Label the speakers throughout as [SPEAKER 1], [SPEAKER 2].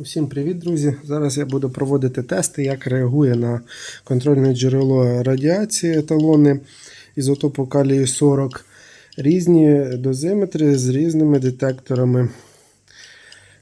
[SPEAKER 1] Усім привіт, друзі! Зараз я буду проводити тести, як реагує на контрольне джерело радіації еталони ізотопу калію 40. Різні дозиметри з різними детекторами,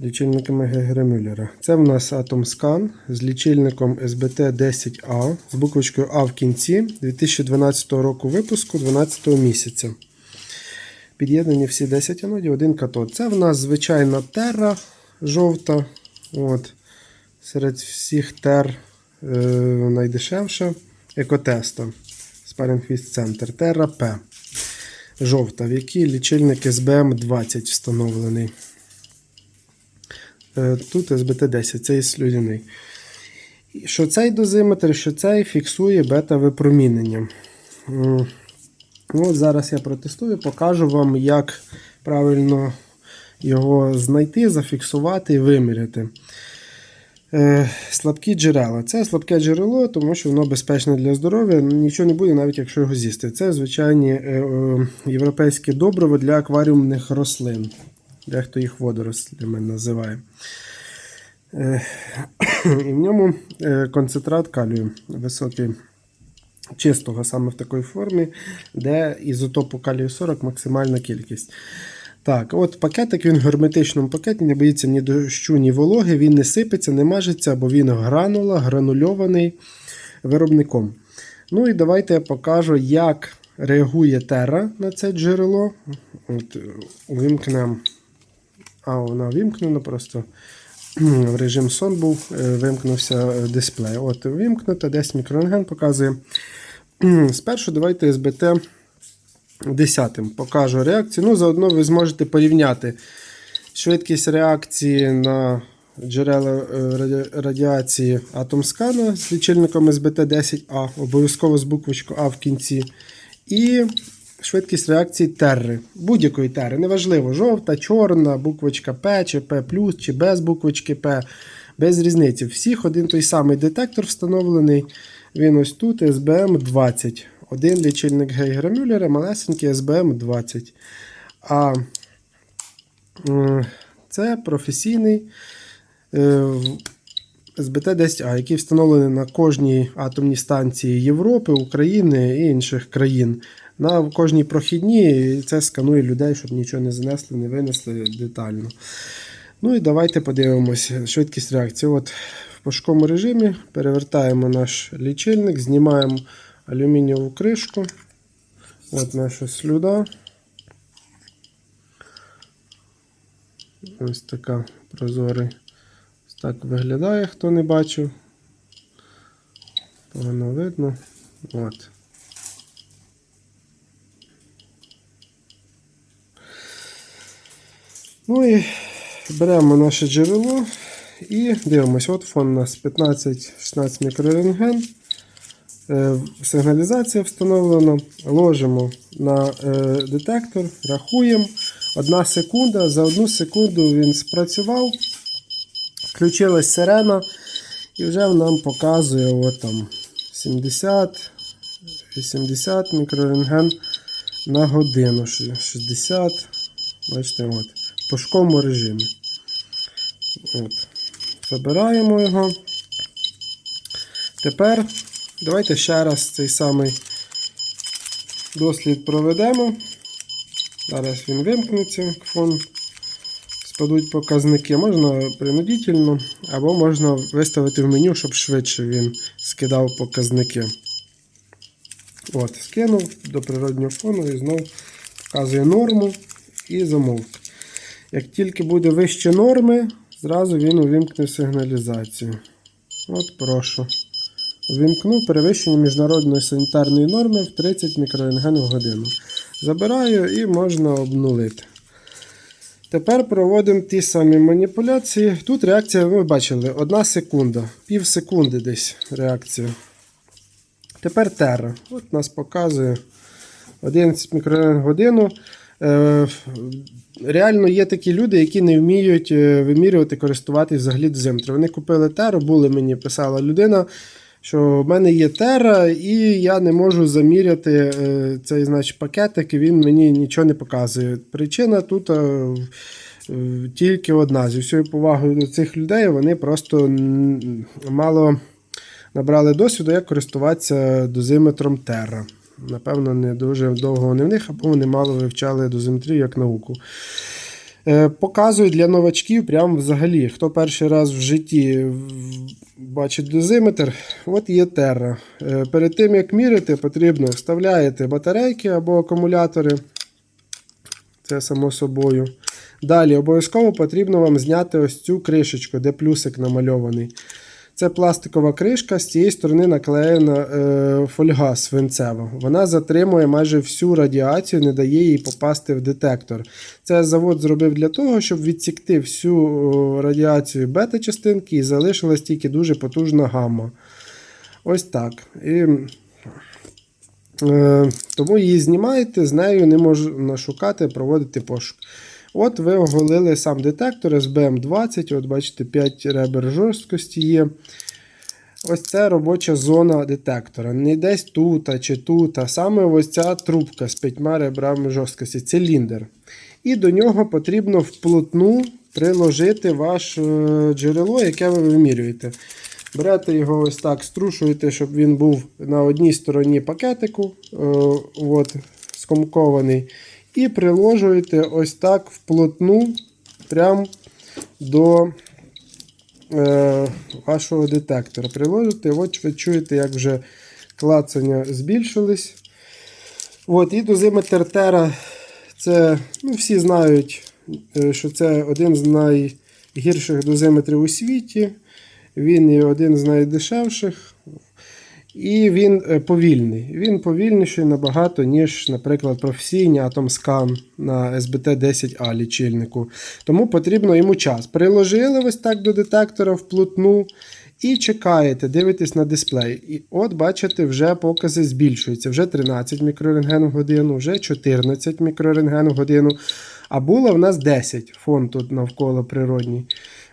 [SPEAKER 1] лічильниками Гегера-Мюллера. Це в нас AtomScan з лічильником SBT10A з буквочкою А в кінці 2012 року випуску 12 місяця. Під'єднані всі 10 анодів, один катод. Це в нас звичайна терра жовта. От. Серед всіх тер е, найдешевша екотеста. Fist Center. Terra P. Жовта, в якій лічильник SBM 20 встановлений. Е, тут SBT10, цей слюдяний. Що цей дозиметр, що цей фіксує бета-випромінення. Ну, от зараз я протестую, покажу вам, як правильно його знайти, зафіксувати і виміряти. Е, слабкі джерела. Це слабке джерело, тому що воно безпечне для здоров'я. Нічого не буде, навіть якщо його з'їсти. Це звичайні е, е, європейське добриво для акваріумних рослин. Дехто їх водорослями називає. І в ньому концентрат калію високий чистого саме в такій формі, де ізотопу калію 40 максимальна кількість. Так, от пакетик він в герметичному пакеті, не боїться ні дощу, ні вологи, він не сипеться, не мажеться, бо він гранула, гранульований виробником. Ну і давайте я покажу, як реагує тера на це джерело. От, Увімкнемо. А, вона вимкнена просто. В режим сон був, е, вимкнувся дисплей. От, вимкнуто, 10 мікрорентген показує. Спершу давайте СБТ 10 покажу реакцію. Ну, заодно ви зможете порівняти швидкість реакції на джерела е, радіації атомскана з лічильником СБТ-10А, обов'язково з буквочкою А в кінці. І швидкість реакції терри. Будь-якої терри. Неважливо, жовта, чорна, буквочка П, чи П, чи без буквочки П. Без різниці. Всіх один той самий детектор встановлений. Він ось тут SBM 20. Один лічильник Гейгера Мюллера, малесенький SBM 20. А це професійний е, СБТ-10А, який встановлений на кожній атомній станції Європи, України і інших країн. На кожній прохідній це сканує людей, щоб нічого не занесли, не винесли детально. Ну і давайте подивимося швидкість реакції. От в пошуковому режимі перевертаємо наш лічильник, знімаємо алюмінієву кришку. От наша слюда. Ось така прозорий. Ось так виглядає, хто не бачив. Погано видно. От. Ну і беремо наше джерело і дивимося. От фон у нас 15-16 мікрорентген. Е, Сигналізація встановлена. Ложимо на е, детектор, рахуємо. Одна секунда. За одну секунду він спрацював. Включилась сирена. І вже нам показує от там 70, 80 мікрорентген на годину. 60. Бачите, от. В пошуковому режимі. От. Забираємо його. Тепер давайте ще раз цей самий дослід проведемо. Зараз він вимкнеться, фон. Спадуть показники. Можна принудительно, або можна виставити в меню, щоб швидше він скидав показники. От, скинув до природнього фону і знову показує норму і замовк. Як тільки буде вище норми, зразу він увімкне сигналізацію. От прошу. Увімкнув перевищення міжнародної санітарної норми в 30 мікрорентген в годину. Забираю і можна обнулити. Тепер проводимо ті самі маніпуляції. Тут реакція, ви бачили, 1 секунда, пів секунди десь реакція. Тепер терра. От нас показує 11 мікрорентген в годину. Е, Реально є такі люди, які не вміють е, вимірювати, користуватись взагалі дозиметром. Вони купили теру, були мені, писала людина, що в мене є тера, і я не можу заміряти е, цей значить, пакетик, і він мені нічого не показує. Причина тут е, тільки одна. Зі всією повагою до цих людей вони просто мало набрали досвіду, як користуватися дозиметром Terra. Напевно, не дуже довго вони в них, або вони мало вивчали дозиметрію як науку. Е, Показую для новачків, прям взагалі, хто перший раз в житті бачить дозиметр, от є. Е, Перед тим як мірити, потрібно вставляєте батарейки або акумулятори. Це само собою. Далі обов'язково потрібно вам зняти ось цю кришечку, де плюсик намальований. Це пластикова кришка, з цієї сторони наклеєна е, фольга свинцева. Вона затримує майже всю радіацію, не дає їй попасти в детектор. Це завод зробив для того, щоб відсікти всю радіацію бета-частинки і залишилась тільки дуже потужна гамма. Ось так. І, е, тому її знімаєте, з нею не можна шукати, проводити пошук. От ви оголили сам детектор SBM20, от бачите, 5 ребер жорсткості є. Ось це робоча зона детектора. Не десь тут чи тут, а саме ось ця трубка з 5 ребрами жорсткості, циліндр. І до нього потрібно вплотну приложити ваше джерело, яке ви вимірюєте. Берете його ось так, струшуєте, щоб він був на одній стороні пакетику, е, от, скомкований. І приложуєте ось так вплотну прямо до е, вашого детектора. Приложите, от ви чуєте, як вже клацання збільшились. От, і дозиметр Terra, це, ну, всі знають, е, що це один з найгірших дозиметрів у світі. Він є один з найдешевших. І він е, повільний. Він повільніший набагато, ніж, наприклад, професійний AtomScan на SBT10A лічильнику. Тому потрібно йому час. Приложили ось так до детектора вплотну і чекаєте, дивитесь на дисплей. І от бачите, вже покази збільшуються. Вже 13 мікрорентген в годину, вже 14 мікрорентген в годину. А було в нас 10 фон тут навколо природній.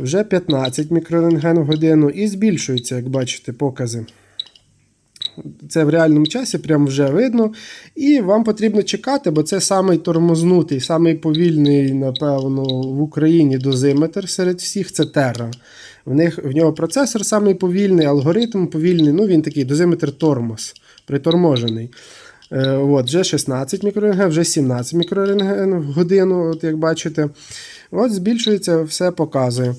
[SPEAKER 1] Вже 15 мікрорентген в годину і збільшуються, як бачите, покази. Це в реальному часі прямо вже видно. І вам потрібно чекати, бо це самий тормознутий, самий повільний, напевно, в Україні дозиметр серед всіх це Terra. В, них, в нього процесор самий повільний, алгоритм повільний. Ну, він такий дозиметр тормоз, приторможений. Е, от, вже 16 мікрорентген, вже 17 мікрорентген в годину, от як бачите. От збільшується, все показує.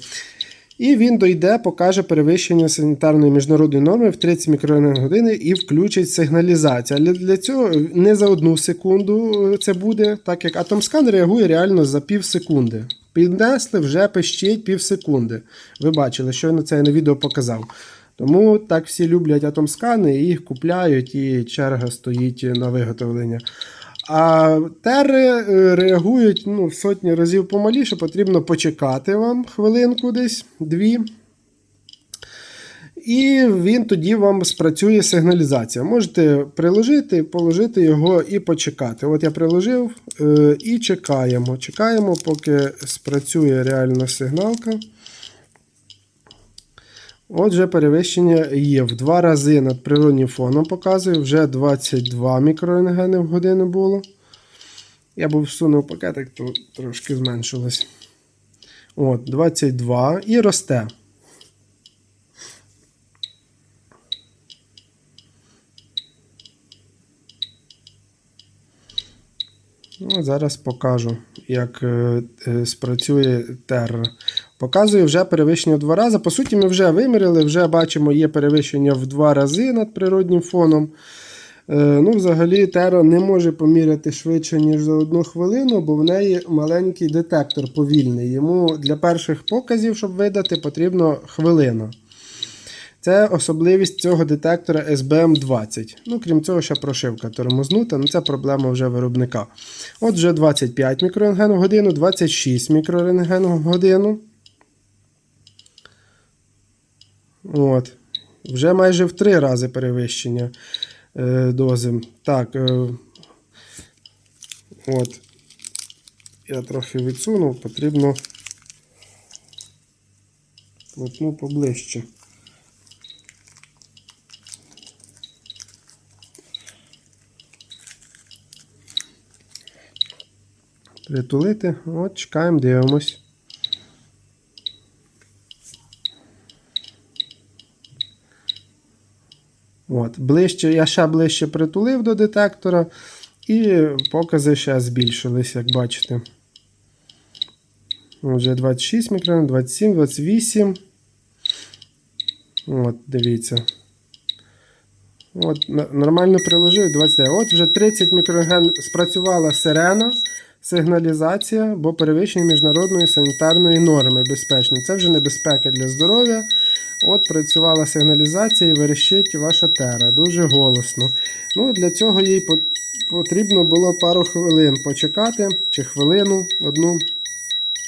[SPEAKER 1] І він дойде, покаже перевищення санітарної міжнародної норми в 30 мікрорентген години і включить сигналізацію. Але для цього не за одну секунду це буде, так як AtomScan реагує реально за пів секунди. Піднесли, вже пищить пів секунди. Ви бачили, щойно це я на відео показав. Тому так всі люблять атомскани, їх купляють, і черга стоїть на виготовлення. А терри е, реагують ну, в сотні разів помаліше, потрібно почекати вам хвилинку десь, дві. І він тоді вам спрацює сигналізація. Можете приложити, положити його і почекати. От я приложив е, і чекаємо. Чекаємо, поки спрацює реальна сигналка. Отже, перевищення є в два рази над природнім фоном показує, вже 22 мікрорентгени в годину було. Я був всунув пакетик, то трошки зменшилось. От, 22 і росте. Ну, зараз покажу, як е, е, спрацює терра. Показує вже перевищення в два рази. По суті, ми вже виміряли, вже бачимо, є перевищення в два рази над природнім фоном. Е, ну, Взагалі, Терра не може поміряти швидше, ніж за одну хвилину, бо в неї маленький детектор повільний. Йому для перших показів, щоб видати, потрібно хвилина. Це особливість цього детектора SBM20. Ну, крім цього, ще прошивка тормознута, ну це проблема вже виробника. От вже 25 мікрорентген в годину, 26 мікрорентген в годину. От. Вже майже в три рази перевищення е, дози. Так. Е, от. Я трохи відсунув, потрібно плотну поближче. притулити. От, чекаємо, дивимось. От, ближче, я ще ближче притулив до детектора, і покази ще збільшились, як бачите. Вже 26 мікрон, 27, 28. От, дивіться. От, нормально приложив 29. От вже 30 мікроген спрацювала сирена, сигналізація, бо перевищення міжнародної санітарної норми безпечні. Це вже небезпека для здоров'я. От працювала сигналізація і верещить ваша тера. Дуже голосно. Ну, для цього їй потрібно було пару хвилин почекати, чи хвилину одну,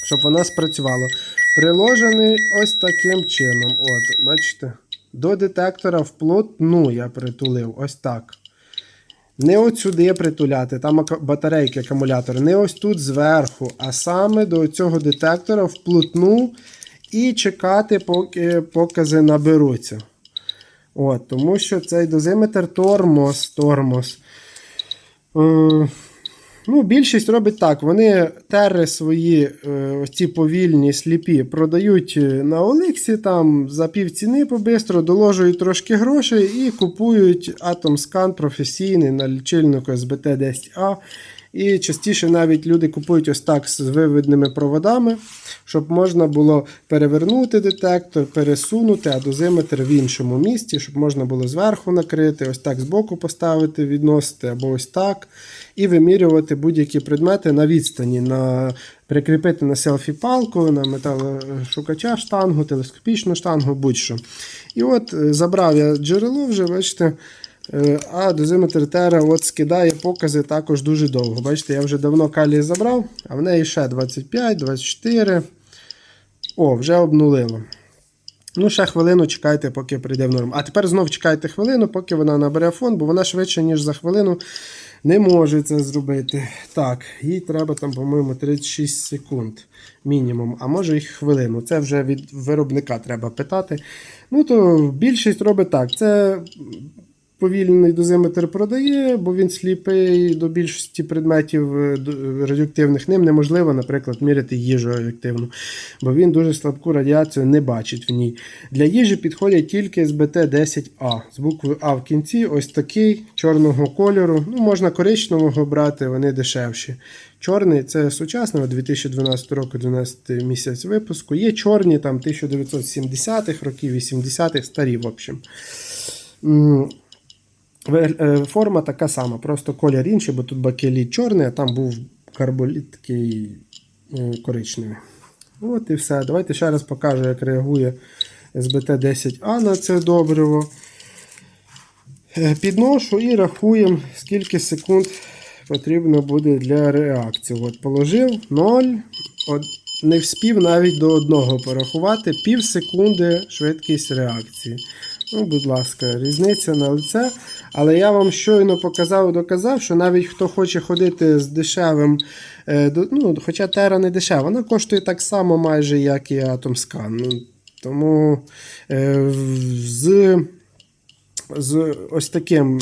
[SPEAKER 1] щоб вона спрацювала. Приложений ось таким чином. От, бачите? До детектора вплотну я притулив. Ось так. Не от сюди притуляти, там батарейки, акумулятори, не ось тут зверху, а саме до цього детектора вплотну і чекати, поки покази наберуться. От, тому що цей дозиметр тормоз, тормоз. Е, Ну, більшість робить так. Вони тери свої е, ці повільні, сліпі, продають е, на Олексі там за півціни побистро, доложують трошки грошей і купують Atomscan професійний на лічильнику SBT 10A. І частіше навіть люди купують ось так з виведеними проводами, щоб можна було перевернути детектор, пересунути, а дозиметр в іншому місці, щоб можна було зверху накрити, ось так збоку поставити, відносити або ось так. І вимірювати будь-які предмети на відстані, на, прикріпити на селфі-палку, на металошукача штангу, телескопічну штангу, будь-що. І от е, забрав я джерело вже, бачите. Е, А дозиметр Тера от скидає покази також дуже довго. Бачите, я вже давно калій забрав, а в неї ще 25, 24. О, вже обнулило. Ну, ще хвилину чекайте, поки прийде в норму. А тепер знов чекайте хвилину, поки вона набере фон, бо вона швидше, ніж за хвилину, не може це зробити. Так, їй треба там, по-моєму, 36 секунд мінімум, а може і хвилину. Це вже від виробника треба питати. Ну, то більшість робить так. Це повільний дозиметр продає, бо він сліпий до більшості предметів е, радіоактивних. Ним неможливо, наприклад, міряти їжу радіоактивну, бо він дуже слабку радіацію не бачить в ній. Для їжі підходять тільки СБТ-10А з буквою А в кінці, ось такий чорного кольору. Ну, можна коричневого брати, вони дешевші. Чорний це сучасний, 2012 року, 12 місяць випуску. Є чорні там 1970-х років, 80-х, старі, в общем. Е, Форма така сама, просто колір інший, бо тут бакеліт чорний, а там був карболіт такий е, коричневий. От і все. Давайте ще раз покажу, як реагує СБТ-10А на це добриво. Е, Підношу і рахуємо, скільки секунд потрібно буде для реакції. От положив 0, от, не вспів навіть до одного порахувати, пів секунди швидкість реакції. Ну, будь ласка, різниця на лице. Але я вам щойно показав і доказав, що навіть хто хоче ходити з дешевим, е, ну, хоча Тера не дешева, вона коштує так само майже, як і Atomscan. Ну, тому е, з з ось таким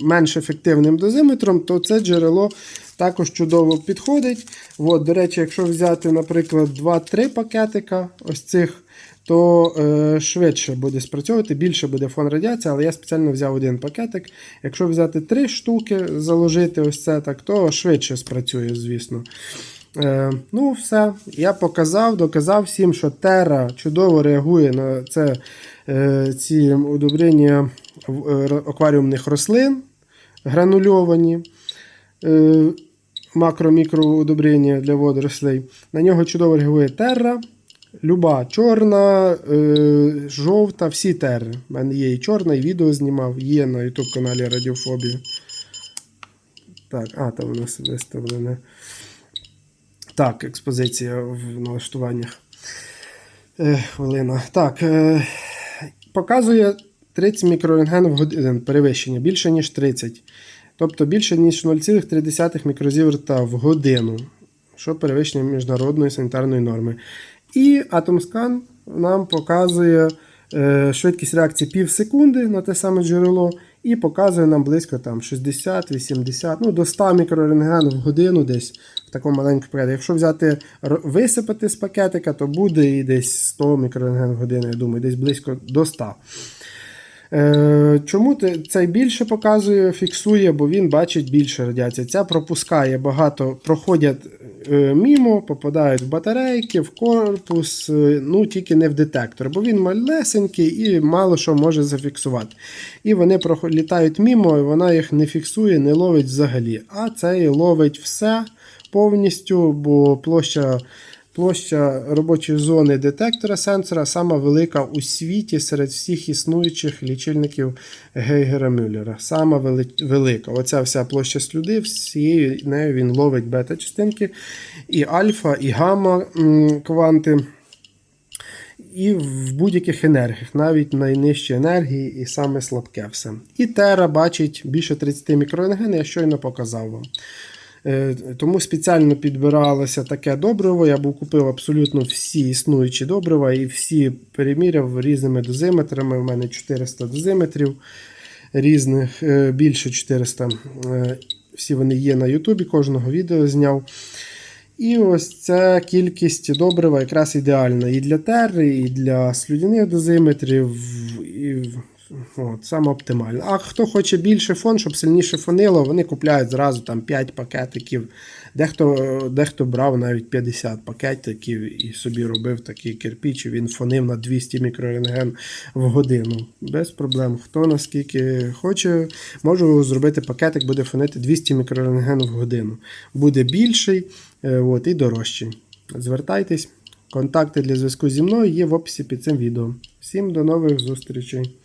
[SPEAKER 1] менш ефективним дозиметром, то це джерело також чудово підходить. От, до речі, якщо взяти, наприклад, 2-3 пакетика ось цих, то е, швидше буде спрацьовувати, більше буде фон радіації, але я спеціально взяв один пакетик. Якщо взяти 3 штуки, заложити ось це так, то швидше спрацює, звісно. Е, ну, все. Я показав, доказав всім, що Терра чудово реагує на це, е, ці удобрення е, акваріумних рослин гранульовані. Е, макро-мікроудобрення для водорослей. На нього чудово реагує терра. Люба чорна, е, жовта, всі терри. У мене є і чорна, і відео знімав, є на YouTube каналі Радіофобія. Так, а, там у нас виставлене. Так, експозиція в налаштуваннях. Е, хвилина. Так, е, показує 30 мікрорентген в годину перевищення, більше, ніж 30. Тобто більше, ніж 0,3 мікрозіверта в годину, що перевищення міжнародної санітарної норми. І Atomscan нам показує е, швидкість реакції пів секунди на те саме джерело І показує нам близько там 60-80, ну до 100 мікрорентген в годину десь в такому маленькому порядку. Якщо взяти висипати з пакетика, то буде і десь 100 мікрорентген в годину, я думаю, десь близько до 100. Е, Чому цей більше показує, фіксує, бо він бачить більше радіації. Ця пропускає багато, проходять е, мімо, попадають в батарейки, в корпус, е, ну тільки не в детектор, бо він малесенький і мало що може зафіксувати. І вони літають мімо, і вона їх не фіксує, не ловить взагалі. А цей ловить все повністю, бо площа. Площа робочої зони детектора сенсора сама велика у світі серед всіх існуючих лічильників Гейгера Мюллера. Сама велика. Оця вся площа слюди, всією нею він ловить бета-частинки, і альфа, і гамма кванти. І в будь-яких енергіях, навіть найнижчі енергії, і саме слабке все. І Тера бачить більше 30 мікроенген, я щойно показав вам. Е, Тому спеціально підбиралося таке добриво. Я був купив абсолютно всі існуючі добрива і всі переміряв різними дозиметрами. У мене 400 дозиметрів різних, е, більше 400. Е, Всі вони є на Ютубі, кожного відео зняв. І ось ця кількість добрива якраз ідеальна і для терри, і для слюдяних дозиметрів, і от, саме оптимально. А хто хоче більше фон, щоб сильніше фонило, вони купляють зразу там 5 пакетиків. Дехто, дехто брав навіть 50 пакетиків і собі робив такий кирпіч, і він фонив на 200 мікрорентген в годину. Без проблем. Хто наскільки хоче, можу зробити пакетик, буде фонити 200 мікрорентген в годину. Буде більший е, от, і дорожчий. Звертайтесь. Контакти для зв'язку зі мною є в описі під цим відео. Всім до нових зустрічей!